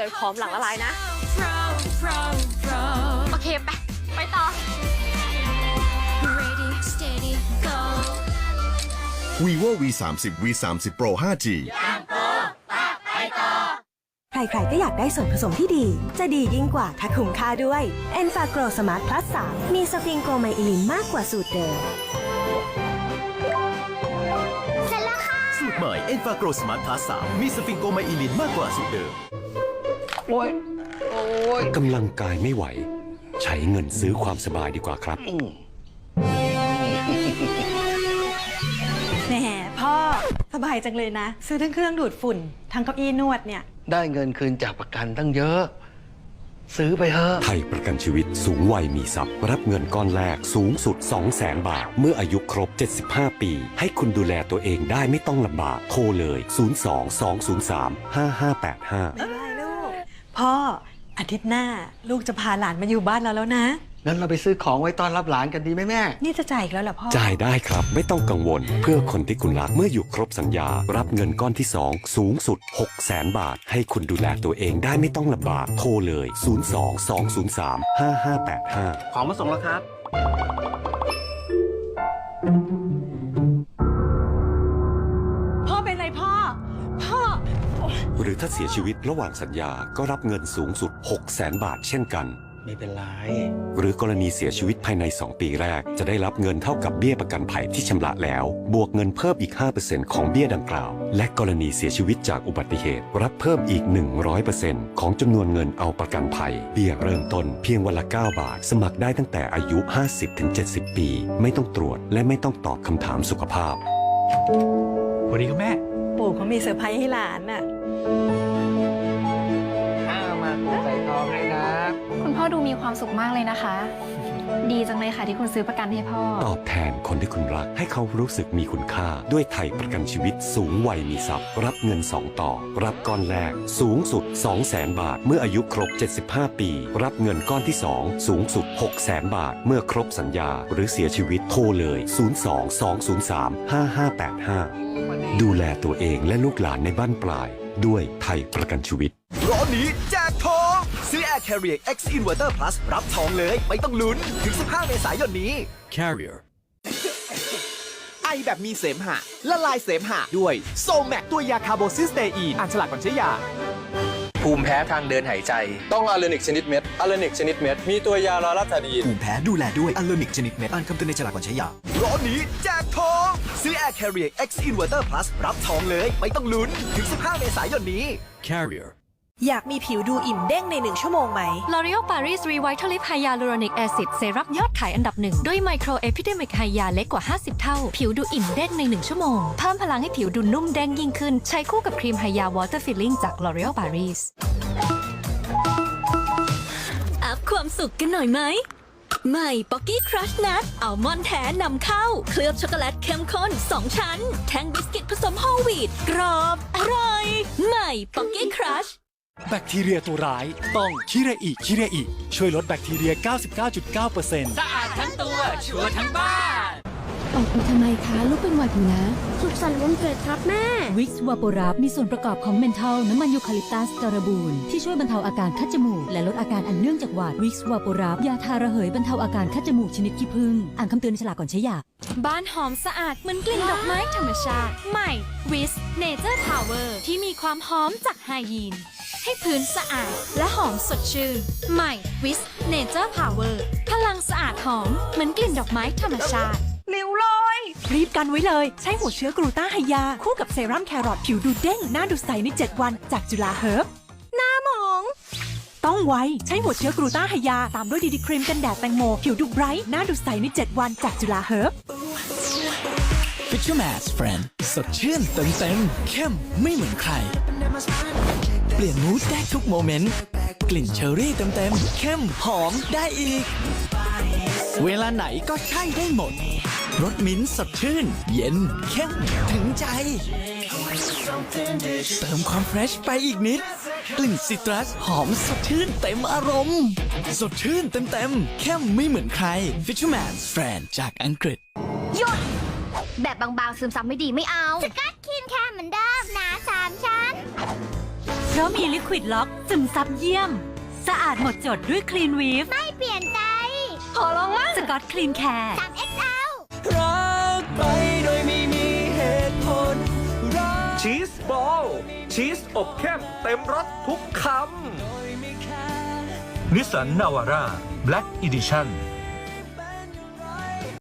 วยผอมหลังละลายนะ โอเคไป ไปต่อ Ready, steady, go. vivo v 3 0 v 3 0 pro 5g ใครๆ ก็อยากได้ส่วนผสมที่ดี จะดียิ่งกว่าถ้าคุ้มค่าด้วย e n f a g r o Smart Plus 3 มีสฟิงโกไมอิลินมากกว่าสูตรเดิม สูตรใหม่เอ็นฟาโกรสมาร์ทพลัส3มีสฟิงโกไมอิลินมากกว่าสูตรเดิม กำลังกายไม่ไหว ใช้เงินซื้อความสบายดีกว่าครับ แหมพ่อสบายจังเลยนะ ซื้อทั้งเครื่องดูดฝุ่น ทั้งเก้าอี้นวดเนี่ย ได้เงินคืนจากประกันตั้งเยอะ ซื้อไปเถอะไทยประกันชีวิตสูงวัยมีทรัพย์ รับเงินก้อนแรกสูงสุด 2 0 0แสนบาท เมื่ออายุครบ 75 ปี ให้คุณดูแลตัวเองได้ไม่ต้องลำบาก โทรเลย 02 203 5585ไม่ได้ลูก พ่ออาทิตย์หน้าลูกจะพาหลานมาอยู่บ้านเราแล้วนะ งั้นเราไปซื้อของไว้ต้อนรับหลานกันดีไหมแม่ นี่จะจ่ายอีกแล้วเหรอพ่อ จ่ายได้ครับไม่ต้องกังวล เพื่อคนที่คุณรักเมื่ออยู่ครบสัญญา รับเงินก้อนที่ 2 สูงสุด 6 0แสนบาท ให้คุณดูแลตัวเองได้ไม่ต้องลำบากโทรเลย 02 203 5585 ของมาส่งแล้วครับ หรือถ้าเสียชีวิตระหว่างสัญญาก็รับเงินสูงสุด 6 0แสนบาทเช่นกัน ไม่เป็นไร หรือกรณีเสียชีวิตภายใน 2 ปีแรก จะได้รับเงินเท่ากับเบี้ยประกันภัยที่ชำระแล้ว บวกเงินเพิ่มอีก 5%ของเบี้ยดังกล่าว และกรณีเสียชีวิตจากอุบัติเหตุ รับเพิ่มอีก 100%ของจำนวนเงินเอาประกันภัย เบี้ยเริ่มต้นเพียงวันละ 9 บาท สมัครได้ตั้งแต่อายุ 50-70 ปี ไม่ต้องตรวจและไม่ต้องตอบคำถามสุขภาพสวัสดีครับแม่ ปู่เขามีเซอร์ไพรส์ให้หลานน่ะอ้าวมาคุณใส่ทองให้นะคุณพ่อดูมีความสุขมากเลยนะคะ ดีจังเลยค่ะที่คุณซื้อประกันให้พ่อ ตอบแทนคนที่คุณรักให้เขารู้สึกมีคุณค่า ด้วยไทยประกันชีวิตสูงวัยมีทรัพย์ รับเงิน 2 ต่อ รับก้อนแรก สูงสุด 2 0 0แสนบาท เมื่ออายุครบ 75 ปี รับเงินก้อนที่ 2 สูงสุด 6 0แสนบาท เมื่อครบสัญญา หรือเสียชีวิตโทรเลย 02 203 5585 ดูแลตัวเองและลูกหลานในบ้านปลาย ด้วยไทยประกันชีวิต ร้อนนี้แจกทอง ซื้อ Air Carrier X Inverter Plus รับทองเลย ไม่ต้องลุ้น ถึง 15 เมษายนนี้ Carrier ไอแบบมีเสมหะ ละลายเสมหะด้วยโซแมกตัวยาคาร์โบซิสเตอีนอ่านฉลากก่อนใช้ยา ภูมิแพ้ทางเดินหายใจ ต้องอะเลนิกชนิดเม็ดอะเลนิกชนิดเม็ด มีตัวยาลาลาตาดีนภูมิแพ้ดูแลด้วยอัลโลนิกชนิดเม็ด อ่านคำเตือนในฉลากก่อนใช้ยา ร้อนนี้แจกทอง ซื้อ Air Carrier X Inverter Plus รับทองเลย ไม่ต้องลุ้น ถึง 15 เมษายนนี้ Carrier อยากมีผิวดูอิ่มเด้งในหนึ่งชั่วโมงไหม L'Oreal Paris Revitalift Hyaluronic Acid เซรั่มยอดขายอันดับหนึ่ง ด้วยไมโครเอพิเดมิกไฮยาเล็กกว่า 50 เท่า ผิวดูอิ่มเด้งใน1ชั่วโมง เพิ่มพลังให้ผิวดูนุ่มเด้งยิ่งขึ้น ใช้คู่กับครีมไฮยาวอเตอร์ฟิลลิ่งจาก L'Oreal Paris อัพความสุขกันหน่อยไหมใหม่ป๊อกกี้ครัชนัทอัลมอนด์แท้นำเข้า เคลือบช็อกโกแลตเข้มข้น 2 ชั้น แท่งบิสกิตผสมโฮลวีตกรอบ อร่อย ใหม่ป๊อกกี้ครัช แบคทีเรียตัวร้ายต้องคิเรอิคิเรอิช่วยลดแบคทีเรีย 99.9%สะอาดทั้งตัว ชัวร์ทั้งบ้าน ออกมาทำไมคะ ลูกเป็นหวัดอยู่นะ สุขสันต์วันเกิดครับแม่ วิกซ์วาโปรับมีส่วนประกอบของเมนทอลน้ำมันยูคาลิปตัสการบูนที่ช่วยบรรเทาอาการคัดจมูก และลดอาการอันเนื่องจากหวัดวิกซ์วาโปรับยาทาระเหยบรรเทาอาการคัดจมูกชนิดขี้ผึ้งอ่านคำเตือนในฉลากก่อนใช้ยาบ้านหอมสะอาดเหมือนกลิ่นดอกไม้ธรรมชาติ ใหม่วิสเนเจอร์พาวเวอร์ที่มีความหอมจากไฮยีน ให้พื้นสะอาดและหอมสดชื่น ใหม่วิสเนเจอร์พาวเวอร์พลังสะอาดหอม เหมือนกลิ่นดอกไม้ธรรมชาติเร็วเลยรีบกันไว้เลย ใช้หัวเชื้อกรูต้าไฮยา คู่กับเซรั่มแครอทผิวดูเด้ง หน้าดูใสใน 7 วัน จากจุฬาเฮิร์บหน้าหมอง ต้องไวใช้หัวเชื้อกรูต้าไฮยา ตามด้วยดีดีครีมกันแดดแตงโม ผิวดูไบรท์หน้าดูใสใน 7 วันจากจุฬาเฮิร์บ Fisherman's Friend สดชื่นเต็มเต็มๆเข้มไม่เหมือนใคร เปลี่ยนมูดได้ทุกโมเมนต์ กลิ่นเชอรี่เต็มเต็มๆเข้มหอมได้อีก เวลาไหนก็ใช่ได้หมดรสมิ้นท์สดชื่น เย็นเข้มถึงใจ เติมความเฟรชไปอีกนิด กลิ่นซิตรัสหอมสดชื่นเต็มอารมณ์ สดชื่นเต็มเต็มๆเข้มไม่เหมือนใคร Fisherman's Friend จากอังกฤษแบบบางๆซึมซับไม่ดีไม่เอา สกัดคินแค่เหมือนเดิมหนาสามชั้น ราะมีลิควิดล็อกซึมซับเยี่ยม สะอาดหมดจดด้วยคลีนวีฟไม่เปลี่ยนใจ ขอร้องว่าสกอตคลีนแคร์ 3XL รักไปโดยไม่มีเหตุผลรักชีสบอลชีสอบเข้มเต็มรสทุกคำนิสสันนาวาร่า Black Edition